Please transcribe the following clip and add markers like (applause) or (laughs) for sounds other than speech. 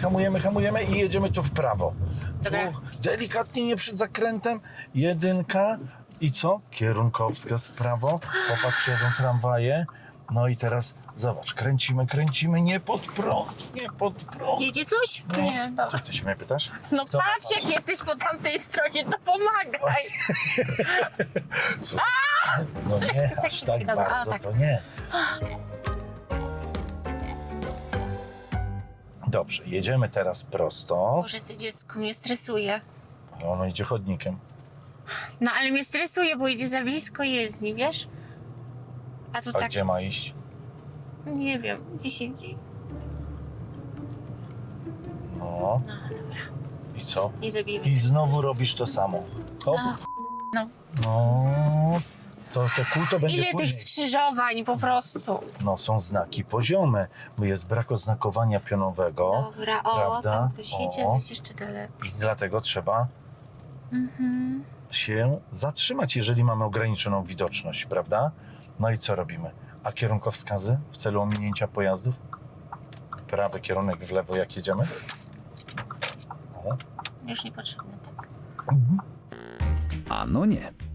Hamujemy, hamujemy i jedziemy tu w prawo. Dobra. Tu delikatnie nie przed zakrętem. Jedynka. I co? Kierunkowska w prawo. Popatrzcie, jadą tramwaje. No i teraz zobacz, kręcimy, kręcimy, nie pod prąd, nie pod prąd. Jedzie coś? No. Nie, dobra. Co ty się mnie pytasz? No Kto patrz, jak jesteś po tamtej stronie, to pomagaj. (laughs) Słuchaj, No nie, (laughs) aż tak dobra, bardzo tak. to nie. Dobrze, jedziemy teraz prosto. Może to dziecko mnie stresuje. Ale ono idzie chodnikiem. No ale mnie stresuje, bo idzie za blisko jezdni, wiesz? A tu A tak, gdzie ma iść? nie wiem, gdzieś indziej. No No dobra, i co? nie zabijmy. I znowu robisz to samo. Hop. No, no. To te będzie Ile tych później. skrzyżowań po prostu. No są znaki poziome, bo jest brak oznakowania pionowego. Dobra, o, prawda? tam ktoś jedzie, O. ale jest jeszcze daleko. I dlatego trzeba Mhm. się zatrzymać, jeżeli mamy ograniczoną widoczność, prawda? No i co robimy? A kierunkowskazy w celu ominięcia pojazdów? Prawy kierunek w lewo, jak jedziemy? O. Już niepotrzebne, tak. A no nie.